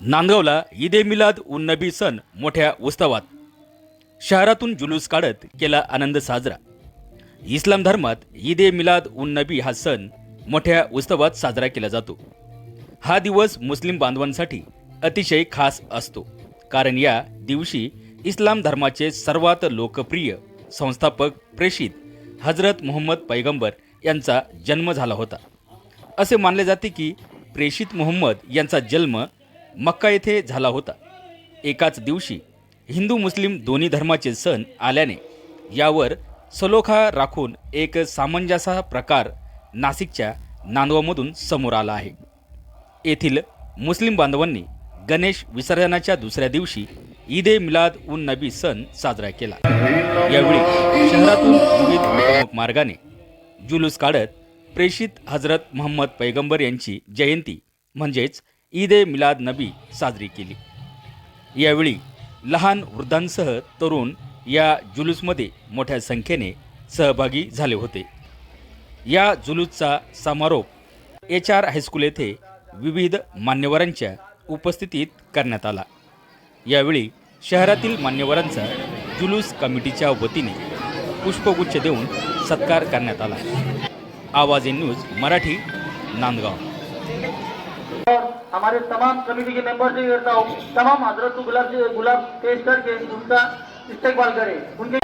नांदगावला ईद ए मिलाद उन नबी सण मोठ्या उत्सवात शहरातून जुलूस काढत केला आनंद साजरा. इस्लाम धर्मात ईद ए मिलाद उन नबी हा सण मोठ्या उत्सवात साजरा केला जातो. हा दिवस मुस्लिम बांधवांसाठी अतिशय खास असतो कारण या दिवशी इस्लाम धर्माचे सर्वात लोकप्रिय संस्थापक प्रेषित हजरत मोहम्मद पैगंबर यांचा जन्म झाला होता. असे मानले जाते की प्रेषित मोहम्मद यांचा जन्म मक्का येथे झाला होता. एकाच दिवशी हिंदू मुस्लिम दोन्ही धर्माचे सण आल्याने यावर सलोखा राखून एक सामंजस्य प्रकार नाशिकच्या नांदवामधून समोर आला आहे. येथील मुस्लिम बांधवांनी गणेश विसर्जनाच्या दुसऱ्या दिवशी ईद ए मिलाद उन नबी सण साजरा केला. यावेळी शहरातून विविध प्रमुख मार्गाने जुलूस काढत प्रेषित हजरत मोहम्मद पैगंबर यांची जयंती म्हणजेच ईद ए मिलाद नबी साजरी केली. यावेळी लहान वृद्धांसह तरुण या जुलूसमध्ये मोठ्या संख्येने सहभागी झाले होते. या जुलूसचा समारोप एच आर हायस्कूल येथे विविध मान्यवरांच्या उपस्थितीत करण्यात आला. यावेळी शहरातील मान्यवरांचा जुलूस कमिटीच्या वतीने पुष्पगुच्छ देऊन सत्कार करण्यात आला. आवाज इन न्यूज मराठी नांदगाव. हमारे तमाम कमेटी के मेंबर से करता हूँ तमाम हजरत को गुलाब गुलाब पेश करके उनका इस्तेमाल करें उनके